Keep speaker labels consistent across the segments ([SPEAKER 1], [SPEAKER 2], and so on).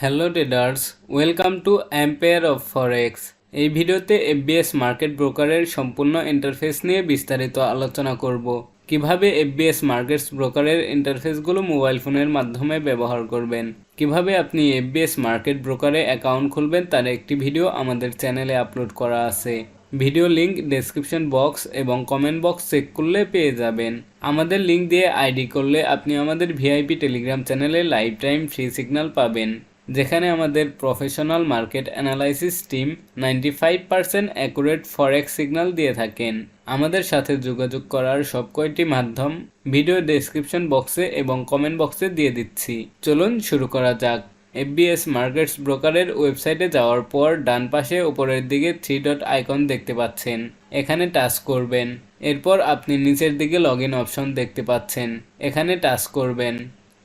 [SPEAKER 1] Hello traders welcome to empire of forex এই ভিডিওতে FBS market ব্রোকারের সম্পূর্ণ ইন্টারফেস নিয়ে বিস্তারিত আলোচনা করব। কীভাবে এফবিএস মার্কেটস ব্রোকারের ইন্টারফেসগুলো মোবাইল ফোনের মাধ্যমে ব্যবহার করবেন? কীভাবে আপনি এফবিএস মার্কেট ব্রোকারে অ্যাকাউন্ট খুলবেন তার একটি ভিডিও আমাদের চ্যানেলে আপলোড করা আছে। ভিডিও লিংক ডেসক্রিপশন বক্স এবং কমেন্ট বক্স চেক করলে পেয়ে যাবেন। আমাদের লিংক দিয়ে আইডি করলে আপনি আমাদের ভিআইপি টেলিগ্রাম চ্যানেলে লাইভ টাইম ফ্রি সিগন্যাল পাবেন। যেখানে আমাদের professional market analysis team ninety five percent accurate forex signal দিয়ে থাকেন। আমাদের সাথে যোগাযোগ করার সব কয়টি মাধ্যম ভিডিও ডেসক্রিপশন বক্সে এবং কমেন্ট বক্সে দিয়ে দিচ্ছি। চলুন শুরু করা যাক। এফবিএস মার্কেটস ব্রোকারের ওয়েবসাইটে যাওয়ার পর ডান পাশে উপরের দিকে থ্রি ডট আইকন দেখতে পাচ্ছেন। এখানে টাচ করবেন। এরপর আপনি নিচের দিকে লগ ইন অপশন দেখতে পাচ্ছেন। এখানে টাচ করবেন।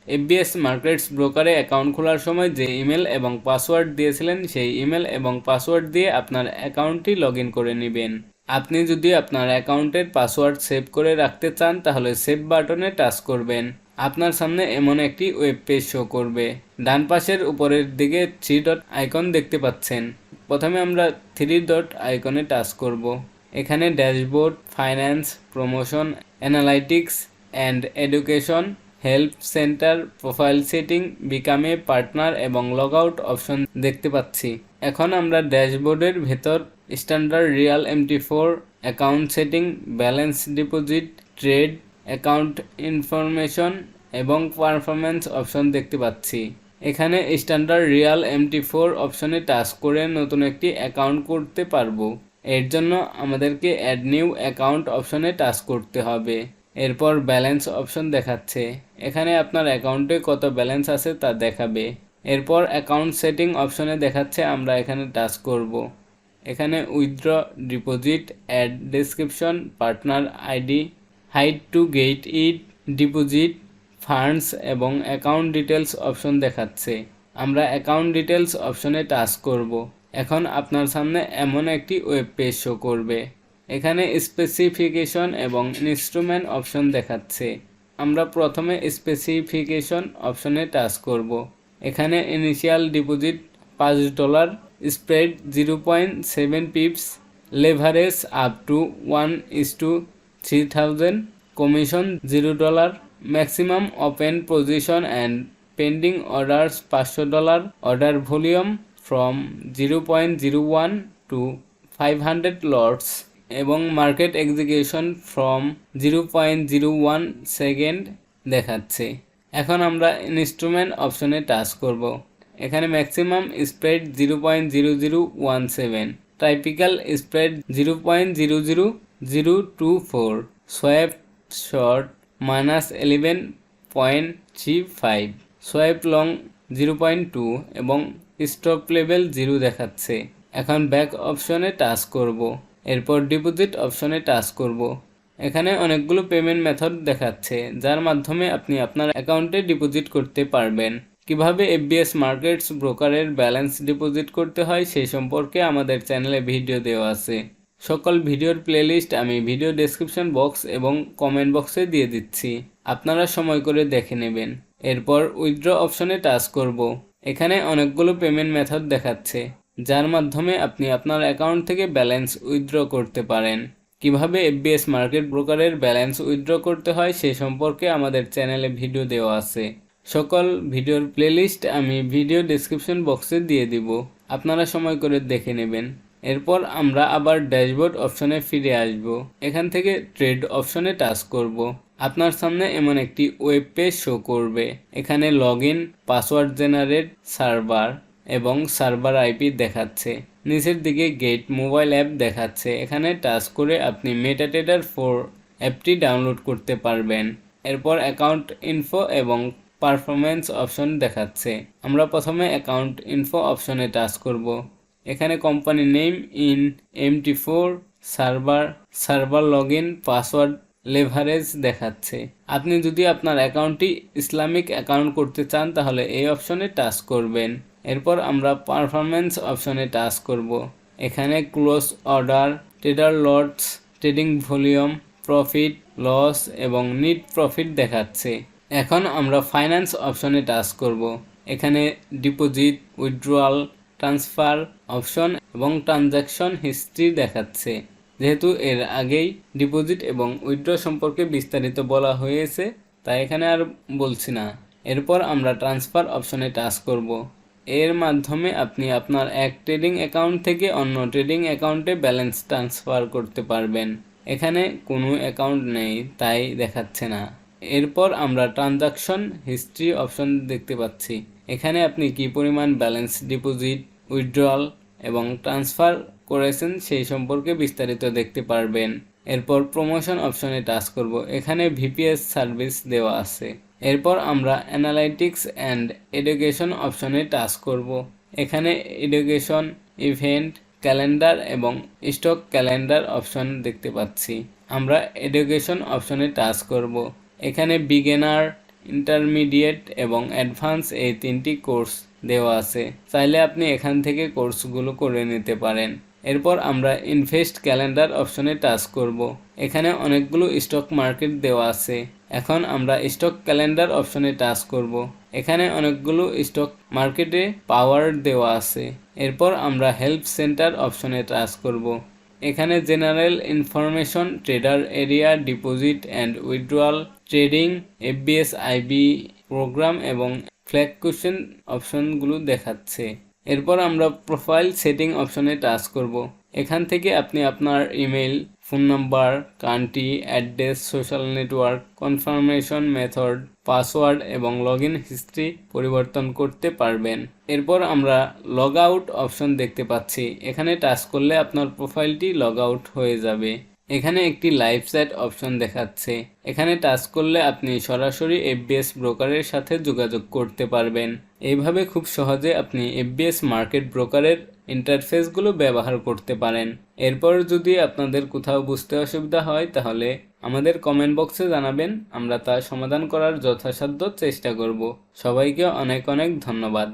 [SPEAKER 1] এফবিএস মার্কেটস ব্রোকারে অ্যাকাউন্ট খোলার সময় যে ইমেল এবং পাসওয়ার্ড দিয়েছিলেন সেই ইমেল এবং পাসওয়ার্ড দিয়ে আপনার অ্যাকাউন্টটি লগ করে নেবেন। আপনি যদি আপনার অ্যাকাউন্টের পাসওয়ার্ড সেভ করে রাখতে চান, তাহলে সেভ বাটনে টাচ করবেন। আপনার সামনে এমন একটি ওয়েব পেজ শো করবে। ডান পাশের উপরের দিকে থ্রি ডট আইকন দেখতে পাচ্ছেন। প্রথমে আমরা থ্রি ডট আইকনে টাচ করব। এখানে dashboard, finance, promotion, analytics and education help centre profile setting, become a partner এবং লগ আউট অপশন দেখতে পাচ্ছি। এখন আমরা ড্যাশবোর্ডের ভেতর standard real MT four, account setting, balance deposit, trade, account information এবং পারফরম্যান্স অপশন দেখতে পাচ্ছি। এখানে স্ট্যান্ডার্ড রিয়াল এমটি ফোর অপশনে টাচ করে নতুন একটি অ্যাকাউন্ট করতে পারব। এর জন্য আমাদেরকে অ্যাড নিউ অ্যাকাউন্ট অপশনে টাচ করতে হবে। এরপর ব্যালেন্স অপশন দেখাচ্ছে। এখানে আপনার অ্যাকাউন্টে কত ব্যালেন্স আছে তা দেখাবে। এরপর অ্যাকাউন্ট সেটিং অপশনে দেখাচ্ছে আমরা এখানে টাচ করব। এখানে withdraw deposit add description partner ID hide to get it deposit funds এবং অ্যাকাউন্ট ডিটেলস অপশন দেখাচ্ছে। আমরা অ্যাকাউন্ট ডিটেলস অপশনে টাচ করব। এখন আপনার সামনে এমন একটি ওয়েব পেজ শো করবে। এখানে স্পেসিফিকেশন এবং ইনস্ট্রুমেন্ট অপশন দেখাচ্ছে। আমরা প্রথমে স্পেসিফিকেশন অপশনে টাচ করব। এখানে ইনিশিয়াল ডিপোজিট পাঁচ dollar spread zero point seven pips leverage up to one is to three thousand commission zero dollar maximum open position and pending orders পাঁচশো dollar order volume from zero point zero one to five hundred lots এবং market execution from zero point zero one second দেখাচ্ছে। এখন আমরা instrument অপশনে touch করব। এখানে maximum spread zero point zero zero one seven, typical spread zero point zero zero zero two four swap short minus eleven point three five swap long zero point two এবং stop level zero দেখাচ্ছে। এখন back অপশনে touch করব। এরপর deposit অপশনে touch করব। এখানে অনেকগুলো পেমেন্ট মেথড দেখাচ্ছে, যার মাধ্যমে আপনি আপনার অ্যাকাউন্টে ডিপোজিট করতে পারবেন। কীভাবে এফবিএস মার্কেটস ব্রোকারের ব্যালেন্স ডিপোজিট করতে হয় সেই সম্পর্কে আমাদের চ্যানেলে ভিডিও দেওয়া আছে। সকল ভিডিওর প্লেলিস্ট আমি ভিডিও ডেসক্রিপশন বক্স এবং কমেন্ট বক্সে দিয়ে দিচ্ছি। আপনারা সময় করে দেখে নেবেন। এরপর উইথড্র অপশনে টাচ করব। এখানে অনেকগুলো পেমেন্ট মেথড দেখাচ্ছে। যার মাধ্যমে আপনি আপনার অ্যাকাউন্ট থেকে ব্যালেন্স উইথড্র করতে পারেন। কীভাবে এফবিএস মার্কেট ব্রোকারের ব্যালেন্স উইথড্র করতে হয় সে সম্পর্কে আমাদের চ্যানেলে ভিডিও দেওয়া আছে। সকল ভিডিওর প্লেলিস্ট আমি ভিডিও ডেসক্রিপশন বক্সে দিয়ে দিব। আপনারা সময় করে দেখে নেবেন। এরপর আমরা আবার ড্যাশবোর্ড অপশনে ফিরে আসব। এখান থেকে ট্রেড অপশনে টাচ করব। আপনার সামনে এমন একটি ওয়েব পেজ শো করবে। এখানে log in password generate server এবং সার্ভার আইপি দেখাচ্ছে। নিচের দিকে গেট মোবাইল অ্যাপ দেখাচ্ছে। এখানে টাচ করে আপনি মেটাটেডার ফোর অ্যাপটি ডাউনলোড করতে পারবেন। এরপর অ্যাকাউন্ট ইনফো এবং পারফরমেন্স অপশন দেখাচ্ছে। আমরা প্রথমে অ্যাকাউন্ট ইনফো অপশনে টাচ করব। এখানে company name in MT four server server log in password leverage দেখাচ্ছে। আপনি যদি আপনার অ্যাকাউন্টটি ইসলামিক অ্যাকাউন্ট করতে চান, তাহলে এই অপশনে টাচ করবেন। এরপর আমরা পারফরমেন্স অপশনে টাচ করব। এখানে close order trader lots trading volume profit loss এবং নিট প্রফিট দেখাচ্ছে। এখন আমরা ফাইন্যান্স অপশনে টাচ করব। এখানে ডিপোজিট উইথড্রয়াল ট্রান্সফার অপশন এবং ট্রানজ্যাকশন হিস্ট্রি দেখাচ্ছে। যেহেতু এর আগেই ডিপোজিট এবং উইথড্র সম্পর্কে বিস্তারিত বলা হয়েছে, তাই এখানে আর বলছি না। এরপর আমরা ট্রান্সফার অপশনে টাচ করব। এর মাধ্যমে আপনি আপনার এক ট্রেডিং অ্যাকাউন্ট থেকে অন্য ট্রেডিং অ্যাকাউন্টে ব্যালেন্স ট্রান্সফার করতে পারবেন। এখানে কোনো অ্যাকাউন্ট নেই, তাই দেখাচ্ছে না। এরপর আমরা ট্রানজাকশন হিস্ট্রি অপশন দেখতে পাচ্ছি। এখানে আপনি কি পরিমাণ ব্যালেন্স ডিপোজিট উইথড্রয়াল এবং ট্রান্সফার করেছেন সেই সম্পর্কে বিস্তারিত দেখতে পারবেন। এরপর প্রমোশন অপশনে টাচ করব। এখানে ভিপিএস সার্ভিস দেওয়া আছে। এরপর আমরা অ্যানালাইটিক্স অ্যান্ড এডুকেশন অপশনে টাচ করব। এখানে এডুকেশন ইভেন্ট ক্যালেন্ডার এবং স্টক ক্যালেন্ডার অপশন দেখতে পাচ্ছি। আমরা এডুকেশন অপশনে টাচ করব। এখানে বিগিনার ইন্টারমিডিয়েট এবং অ্যাডভান্স এই তিনটি কোর্স দেওয়া আছে। চাইলে আপনি এখান থেকে কোর্সগুলো করে নিতে পারেন। এরপর আমরা ইনভেস্ট ক্যালেন্ডার অপশনে টাচ করব। এখানে অনেকগুলো স্টক মার্কেট দেওয়া আছে। এখন আমরা স্টক ক্যালেন্ডার অপশনে টাচ করব। এখানে অনেকগুলো স্টক মার্কেটে পাওয়ার দেওয়া আছে। এরপর আমরা হেল্প সেন্টার অপশনে টাচ করব। এখানে general information trader area deposit and withdrawal trading FBS IB program এবং ফ্ল্যাগ কোশ্চেন অপশনগুলো দেখাচ্ছে। এরপর আমরা প্রোফাইল সেটিং অপশনে টাচ করব। এখান থেকে আপনি আপনার email phone number country address social network confirmation method password এবং লগ ইন হিস্ট্রি পরিবর্তন করতে পারবেন। এরপর আমরা লগ আউট অপশন দেখতে পাচ্ছি। এখানে টাচ করলে আপনার প্রোফাইলটি লগ আউট হয়ে যাবে। এখানে একটি লাইভ চ্যাট অপশন দেখাচ্ছে। এখানে টাচ করলে আপনি সরাসরি এফবিএস ব্রোকারের সাথে যোগাযোগ করতে পারবেন। এইভাবে খুব সহজে আপনি এফবিএস মার্কেট ব্রোকারের ইন্টারফেসগুলো ব্যবহার করতে পারেন। এরপর যদি আপনাদের কোথাও বুঝতে অসুবিধা হয়, তাহলে আমাদের কমেন্ট বক্সে জানাবেন, আমরা তা সমাধান করার যথাসাধ্য চেষ্টা করব। সবাইকে অনেক অনেক ধন্যবাদ।